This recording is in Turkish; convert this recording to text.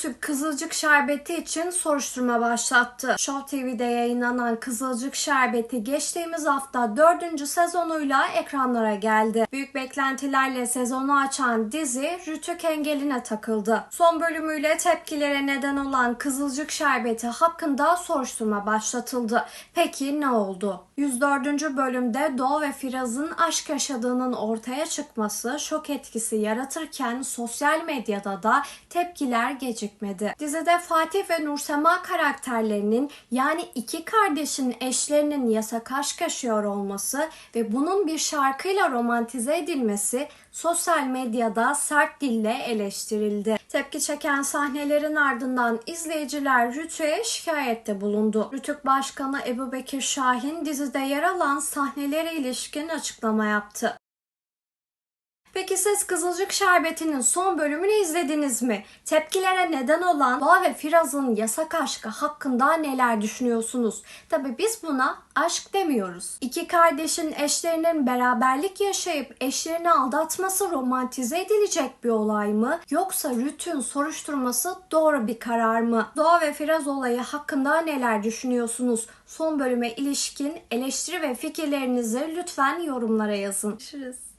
Rütük Kızılcık Şerbeti için soruşturma başlattı. Show TV'de yayınlanan Kızılcık Şerbeti geçtiğimiz hafta 4. sezonuyla ekranlara geldi. Büyük beklentilerle sezonu açan dizi Rütük engeline takıldı. Son bölümüyle tepkilere neden olan Kızılcık Şerbeti hakkında soruşturma başlatıldı. Peki ne oldu? 104. bölümde Doğa ve Firaz'ın aşk yaşadığının ortaya çıkması şok etkisi yaratırken sosyal medyada da tepkiler gecikmedi. Dizide Fatih ve Nursema karakterlerinin yani iki kardeşin eşlerinin yasak aşk yaşıyor olması ve bunun bir şarkıyla romantize edilmesi sosyal medyada sert dille eleştirildi. Tepki çeken sahnelerin ardından izleyiciler Rütük'e şikayette bulundu. Rütük Başkanı Ebu Bekir Şahin dizide yer alan sahnelere ilişkin açıklama yaptı. Peki siz Kızılcık Şerbeti'nin son bölümünü izlediniz mi? Tepkilere neden olan Doğa ve Firaz'ın yasak aşkı hakkında neler düşünüyorsunuz? Tabi biz buna aşk demiyoruz. İki kardeşin eşlerinin beraberlik yaşayıp eşlerini aldatması romantize edilecek bir olay mı? Yoksa Rütün soruşturması doğru bir karar mı? Doğa ve Firaz olayı hakkında neler düşünüyorsunuz? Son bölüme ilişkin eleştiri ve fikirlerinizi lütfen yorumlara yazın. Görüşürüz.